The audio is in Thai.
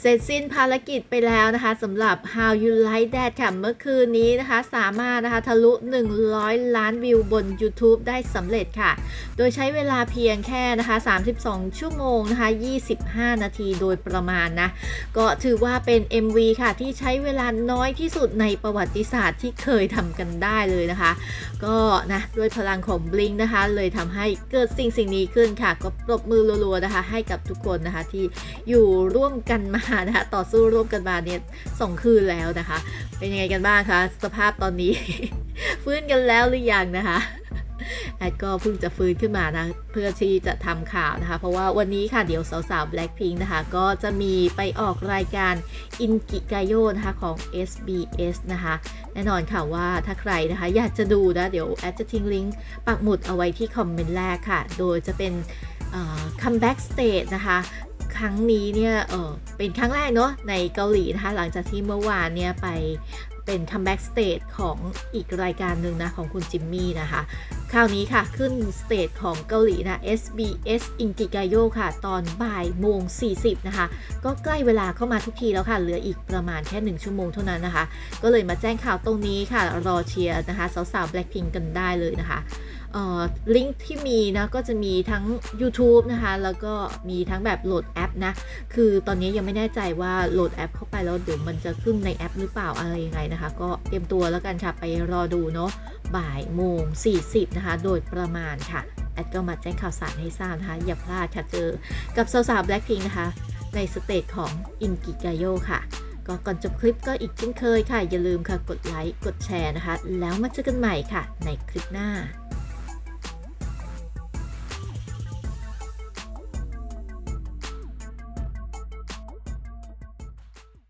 เสร็จสิ้นภารกิจไปแล้วนะคะสำหรับ How You Like That ค่ะ เมื่อคืนนี้นะคะ สามารถนะคะทะลุ 100 ล้านวิวบน YouTube ได้สำเร็จค่ะ โดยใช้เวลาเพียงแค่นะคะ 32 ชั่วโมงนะคะ25 นาทีโดยประมาณนะ ก็ถือว่าเป็น MV ค่ะ ที่ใช้เวลาน้อยที่สุดในประวัติศาสตร์ที่เคยทำกันได้เลยนะคะ ก็นะด้วยพลังของ Blink นะคะ เลยทำให้เกิดสิ่งสิ่งนี้ขึ้นค่ะ ก็ปรบมือรัวๆนะคะ ให้กับทุกคนนะคะที่อยู่ร่วมกันมานะคะต่อสู้ร่วมกันมาเนี่ยสองคืนแล้วนะคะ เป็นยังไงกันบ้างคะสภาพตอนนี้ ฟื้นกันแล้วหรือยังนะคะแอดก็เพิ่งจะฟื้นขึ้นมานะ เพื่อที่จะทำข่าวนะคะ เพราะว่าวันนี้ค่ะเดี๋ยวสาวๆ Blackpink นะคะ ก็จะมีไปออกรายการอินกิกาโยนะคะของ SBS นะคะ แน่นอนค่ะว่าถ้าใครนะคะ อยากจะดูนะ เดี๋ยวแอดจะทิ้งลิงก์ปักหมุดเอาไว้ที่คอมเมนต์แรกค่ะ โดยจะเป็นคัมแบ็กสเตจนะคะ ครั้งนี้เนี่ยเออเป็นครั้งแรกเนาะในเกาหลีนะคะ หลังจากที่เมื่อวานเนี่ยไปเป็นคัมแบ็กสเตจของอีกรายการหนึ่งนะ ของคุณจิมมี่นะคะ คราวนี้ค่ะ ขึ้นสเตจของเกาหลีนะ SBS i n k i g a y o ค่ะ ตอนบ่ายโมง 40 นะคะ ก็ใกล้เวลาเข้ามาทุกทีแล้วค่ะ เหลืออีกประมาณแค่ 1 ชั่วโมงเท่านั้นนะคะ ก็เลยมาแจ้งข่าวตรงนี้ค่ะ รอเชียร์นะคะ สาวๆ Blackpink กันได้เลยนะคะ ลิงก์ที่มีนะก็จะมีทั้ง YouTube นะคะ แล้วก็มีทั้งแบบโหลดแอปนะ คือตอนนี้ยังไม่แน่ใจว่าโหลดแอปเข้าไปแล้วเดี๋ยวมันจะขึ้นในแอปหรือเปล่าอะไรยังไงนะคะ ก็เตรียมตัวแล้วกันค่ะ ไปรอดูเนาะบ่ายโมง 40 นะคะ โดยประมาณค่ะ แอดก็มาแจ้งข่าวสารให้ทราบนะคะ อย่าพลาดค่ะเจอกับสาวๆ Blackpink นะคะ ในสเตจของ i n g i g a y o ค่ะก็ก่อนจบคลิปก็อีกเช่นเคยค่ะ อย่าลืมค่ะ กดไลค์ กดแชร์นะคะ แล้วมาเจอกันใหม่ค่ะ ในคลิปหน้า